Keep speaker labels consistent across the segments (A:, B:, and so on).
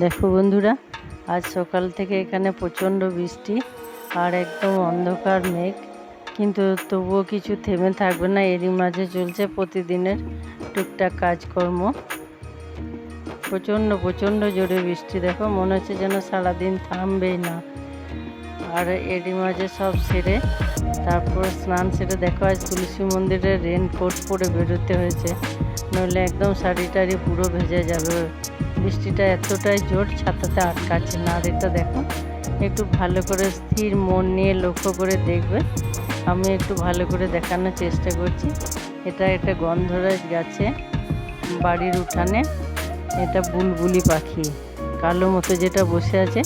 A: দেখো বন্ধুরা, আজ সকাল থেকে এখানে প্রচণ্ড বৃষ্টি আর একদম অন্ধকার মেঘ, কিন্তু তবুও কিছু থেমে থাকবে না, এরই মাঝে চলছে প্রতিদিনের টুকটাক কাজকর্ম। প্রচণ্ড প্রচণ্ড জোরে বৃষ্টি, দেখো, মনে হচ্ছে যেন সারাদিন থামবেই না। আর এরই মাঝে সব সেরে, তারপর স্নান সেরে, দেখো, আজ তুলসী মন্দিরে রেনকোট পরে বেরোতে হয়েছে, নইলে একদম শাড়ি টাড়ি পুরো ভেজে যাবে। বৃষ্টিটা এতটাই জোর, ছাতাতে আটকাচ্ছে না। এটা দেখো, একটু ভালো করে স্থির মন নিয়ে লক্ষ্য করে দেখবে। আমি একটু ভালো করে দেখানোর চেষ্টা করছি। এটা একটা গন্ধরাজ গাছে, বাড়ির উঠানে। এটা বুলবুলি পাখি, কালো মতো যেটা বসে আছে।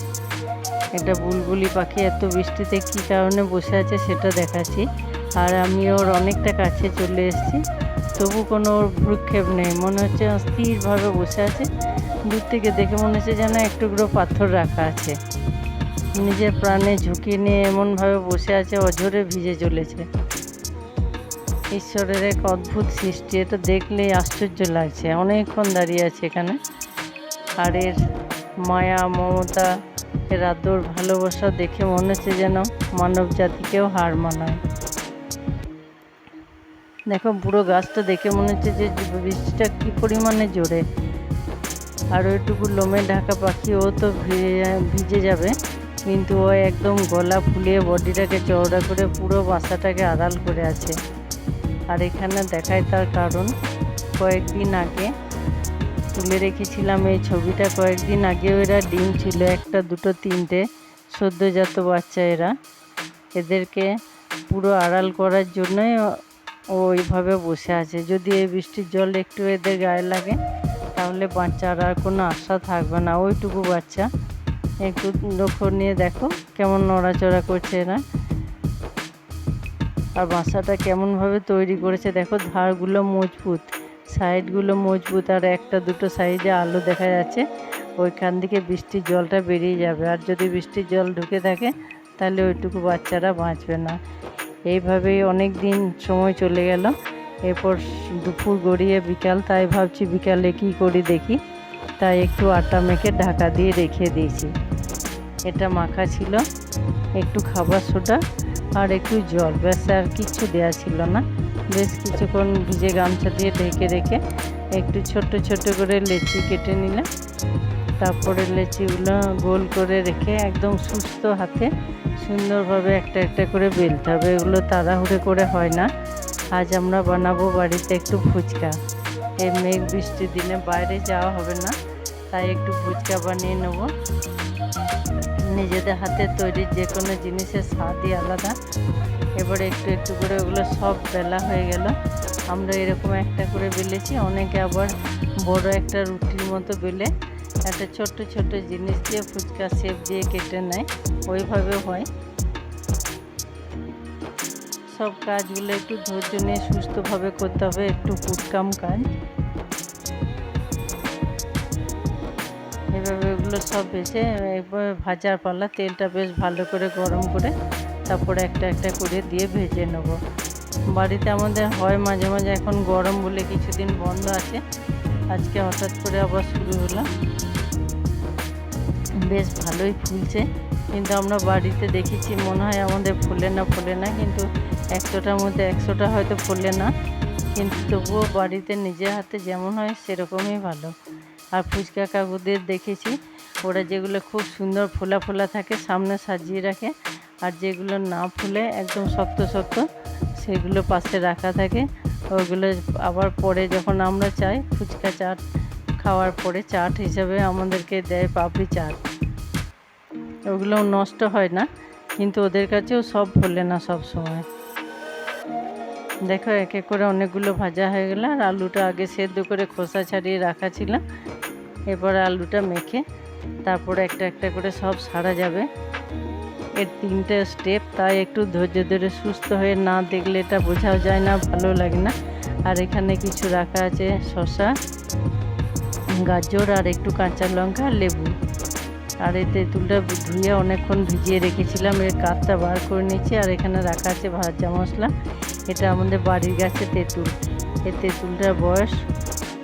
A: এটা বুলবুলি পাখি এত বৃষ্টিতে কী কারণে বসে আছে সেটা দেখাচ্ছি। আর আমি ওর অনেকটা কাছে চলে এসেছি। তবু কোনো ওর ভ্রুক্ষেপ নেই, মনে হচ্ছে স্থিরভাবে বসে আছে। দূর থেকে দেখে মনে হচ্ছে যেন একটুকরো পাথর রাখা আছে। নিজের প্রাণে ঝুঁকি নিয়ে এমনভাবে বসে আছে, অঝরে ভিজে চলেছে। ঈশ্বরের এক অদ্ভুত সৃষ্টি, এটা দেখলেই আশ্চর্য লাগছে। অনেকক্ষণ দাঁড়িয়ে আছে এখানে। আর এর মায়া, মমতা, এর আদর, ভালোবাসা দেখে মনে হচ্ছে যেন মানব জাতিকেও হার মানায়। দেখো, পুরো গাছটা দেখে মনে হচ্ছে যে বৃষ্টিটা কী পরিমাণে জোরে। আর ওইটুকু লোমে ঢাকা পাখি ও তো ভিজে যাবে। কিন্তু ও একদম গলা ফুলিয়ে বডিটাকে চওড়া করে পুরো বাসাটাকে আড়াল করে আছে। আর এখানে দেখায় তার কারণ, কয়েকদিন আগে তুলে রেখেছিলাম এই ছবিটা। কয়েকদিন আগেও এরা ডিম ছিল, একটা, দুটো, তিনটে সদ্যজাত বাচ্চা এরা। এদেরকে পুরো আড়াল করার জন্যই ও ওইভাবে বসে আছে। যদি এই বৃষ্টির জল একটু এদের গায়ে লাগে তাহলে বাচ্চার আর কোনো আশা থাকবে না। ওইটুকু বাচ্চা। একটু লক্ষ্য নিয়ে দেখো কেমন নড়াচড়া করছে এরা। আর বাসাটা কেমনভাবে তৈরি করেছে দেখো, ধারগুলো মজবুত, সাইডগুলো মজবুত, আর একটা দুটো সাইডে আলো দেখা যাচ্ছে। ওইখান থেকে বৃষ্টির জলটা বেরিয়ে যাবে। আর যদি বৃষ্টির জল ঢুকে থাকে, তাহলে ওইটুকু বাচ্চারা বাঁচবে না। এইভাবেই অনেক দিন সময় চলে গেল। এরপর দুপুর গড়িয়ে বিকাল, তাই ভাবছি বিকালে কী করি দেখি। তাই একটু আটা মেখে ঢাকা দিয়ে রেখে দিয়েছি। এটা মাখা ছিল, একটু খাবার সোডা আর একটু জল। ব্যাস, আর কিচ্ছু দেওয়া ছিল না। বেশ কিছুক্ষণ ভিজে গামছা দিয়ে ঢেকে রেখে একটু ছোট ছোট করে লেচি কেটে নিলাম। তারপরে লেচিগুলো গোল করে রেখে একদম সুস্থ হাতে সুন্দরভাবে একটা একটা করে বেলতে হবে। এগুলো তাড়াহুড়ো করে হয় না। আজ আমরা বানাবো বাড়িতে একটু ফুচকা। এই মেঘ বৃষ্টির দিনে বাইরে যাওয়া হবে না, তাই একটু ফুচকা বানিয়ে নেব। নিজেদের হাতে তৈরি যে কোনো জিনিসের স্বাদই আলাদা। এবারে একটু একটু করে ওগুলো সব বেলা হয়ে গেল। আমরা এরকম একটা করে বেলেছি, অনেকে আবার বড় একটা রুটির মতো বেলে একটা ছোট্ট ছোট্ট জিনিস দিয়ে ফুচকা শেপ দিয়ে কেটে নেয়। ওইভাবে হয়। সব কাজগুলো একটু ধৈর্য নিয়ে সুস্থভাবে করতে হবে, একটু কুটকাম কাজ। এভাবে এগুলো সব ভেজে এবার ভাজার পালা, তেলটা বেশ ভালো করে গরম করে তারপরে একটা একটা করে দিয়ে ভেজে নেব। বাড়িতে আমাদের হয় মাঝে মাঝে এখন গরম বলে কিছুদিন বন্ধ আছে। আজকে হঠাৎ করে আবার শুরু হলো। বেশ ভালোই ফুলছে। কিন্তু আমরা বাড়িতে দেখেছি মনে হয় আমাদের ফোলে না ফোলে না, কিন্তু একশোটার মধ্যে একশোটা হয়তো ফোলে না, কিন্তু তবুও বাড়িতে নিজের হাতে যেমন হয় সেরকমই ভালো। আর ফুচকা কাকুদের দেখেছি, ওরা যেগুলো খুব সুন্দর ফোলা ফোলা থাকে সামনে সাজিয়ে রাখে, আর যেগুলো না ফুলে একদম শক্ত শক্ত সেগুলো পাশে রাখা থাকে। ওগুলো আবার পরে যখন আমরা চাই, ফুচকা চাট খাওয়ার পরে চাট হিসাবে আমাদেরকে দেয় পাপড়ি চাট। ওগুলো নষ্ট হয় না, কিন্তু ওদের কাছেও সব ফোলে না সব সময়। দেখো, এক এক করে অনেকগুলো ভাজা হয়ে গেল, আর আলুটা আগে সেদ্ধ করে খোসা ছাড়িয়ে রাখা ছিল। এরপরে আলুটা মেখে তারপরে একটা একটা করে সব সারা যাবে। এর তিনটে স্টেপ তাই একটু ধৈর্য ধরে সুস্থ হয়ে না দেখলে এটা বোঝাও যায় না, ভালো লাগে না। আর এখানে কিছু রাখা আছে, শসা, গাজর, আর একটু কাঁচা লঙ্কা আর লেবু। আর এই তেঁতুলটা ধুয়ে অনেকক্ষণ ভিজিয়ে রেখেছিলাম, এর কাঠটা বার করে নিয়েছি, আর এখানে রাখা আছে ভাজা মশলা। এটা আমাদের বাড়ির গাছে তেঁতুল। এই তেঁতুলটার বয়স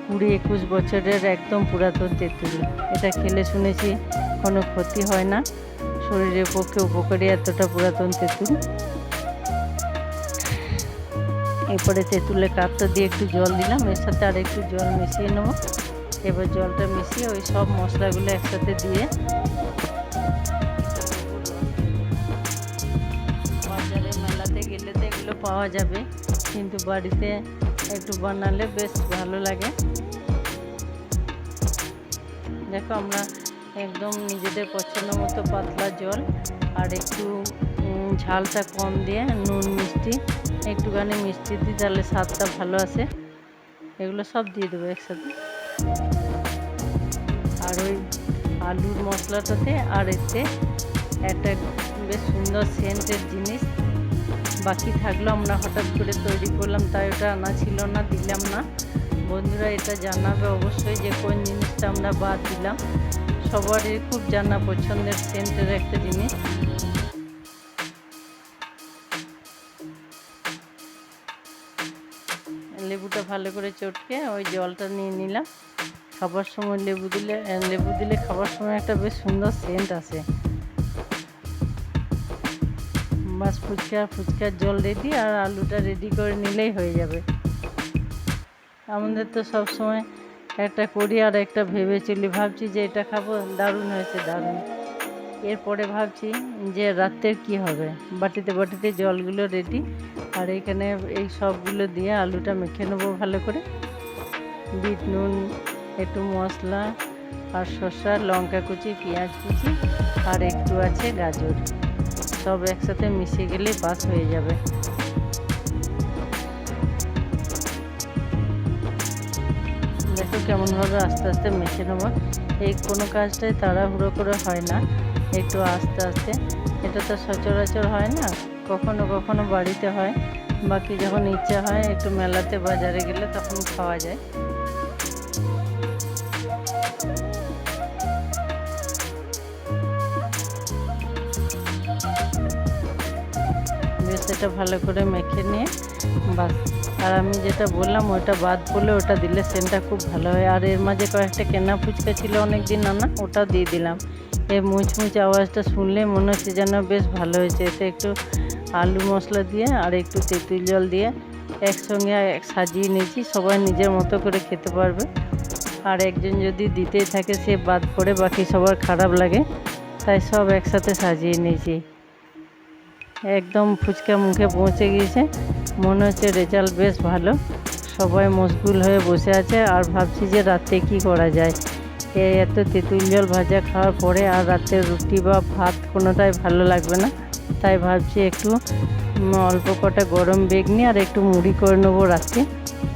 A: কুড়ি একুশ বছরের একদম পুরাতন তেঁতুল। এটা খেলে শুনেছি কোনো ক্ষতি হয় না। শরীরের পক্ষে উপকারী এতটা পুরাতন তেঁতুল। এরপরে তেঁতুলের কাপটা দিয়ে একটু জল দিলাম। এর সাথে আর একটু জল মিশিয়ে নেব। এবার জলটা মিশিয়ে ওই সব মশলাগুলো একসাথে দিয়ে পাওয়া যাবে, কিন্তু বাড়িতে একটু বানালে বেশ ভালো লাগে। দেখো আমরা একদম নিজেদের পছন্দ মতো পাতলা জল আর একটু ঝালটা কম দিয়ে নুন, মিষ্টি, একটুখানি মিষ্টি দিই, তাহলে স্বাদটা ভালো আসে। এগুলো সব দিয়ে দেবো একসাথে। আর ওই আলুর মশলাটাতে আর এতে একটা বেশ সুন্দর সেন্টের জিনিস বাকি থাকল, আমরা হঠাৎ করে তৈরি করলাম, তাই ওটা আনা ছিল না, দিলাম না। বন্ধুরা, এটা জানাবে অবশ্যই যে কোন জিনিসটা আমরা বাদ দিলাম। সবারই খুব জানা পছন্দের সেন্টের একটা জিনিস। লেবুটা ভালো করে চটকে ওই জলটা নিয়ে নিলাম। খাবার সময় লেবু দিলে লেবু দিলে খাবার সময় একটা বেশ সুন্দর সেন্ট আসে। বাস ফুচকা, ফুচকার জল রেডি আর আলুটা রেডি করে নিলেই হয়ে যাবে। আমাদের তো সব সময় একটা করি আর একটা ভেবে চলি ভাবছি যে এটা খাব, দারুণ হয়েছে, দারুণ। এরপরে ভাবছি যে রাত্রের কি হবে? বাটিতে বাটিতে জলগুলো রেডি আর এখানে এই সবগুলো দিয়ে আলুটা মেখে নেব ভালো করে। বিট নুন, একটু মশলা আর শসা, লঙ্কা কুচি, পেঁয়াজ কুচি আর একটু আছে গাজর। সব একসাথে মিশে গেলে বাস হয়ে যাবে। দেখো কেমনভাবে আস্তে আস্তে মেখে নেব। এই কোনো কাজটাই তাড়াহুড়ো করে হয় না, একটু আস্তে আস্তে। এটা তো সচরাচর হয় না, কখনো কখনো বাড়িতে হয়। বাকি যখন ইচ্ছা হয় একটু মেলাতে বাজারে গেলে তখন খাওয়া যায়। এটা ভালো করে মেখে নিয়ে, বাস। আর আমি যেটা বললাম, ওটা বাদ পড়লে ওটা দিলে সেন্টটা খুব ভালো হয়। আর এর মাঝে কয়েকটা কেনা ফুচকা ছিল অনেক দিন আনা, ওটা দিয়ে দিলাম। এই মুচমুচ আওয়াজটা শুনলে মনে হচ্ছে যেন বেশ ভালো হয়েছে। এতে একটু আলু মশলা দিয়ে আর একটু তেঁতুল জল দিয়ে একসঙ্গে এক- সাজিয়ে নিয়েছি। সবাই নিজের মতো করে খেতে পারবে। আর একজন যদি দিতেই থাকে, সে বাদ পড়ে, বাকি সবার খারাপ লাগে। তাই সব একসাথে সাজিয়ে নিয়েছি। একদম ফুচকা মুখে পৌঁছে গিয়েছে। মনে হচ্ছে রেজাল্ট বেশ ভালো। সবাই মশগুল হয়ে বসে আছে আর ভাবছি যে রাতে কি করা যায়। এত তেঁতুল জল ভাজা খাওয়ার পরে আর রাতে রুটি বা ভাত কোনোটাই ভালো লাগবে না। তাই ভাবছি একটু অল্প কটা গরম বেগনি আর একটু মুড়ি করে নেব রাতে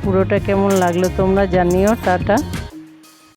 A: পুরোটা কেমন লাগল তোমরা জানিও, টাটা।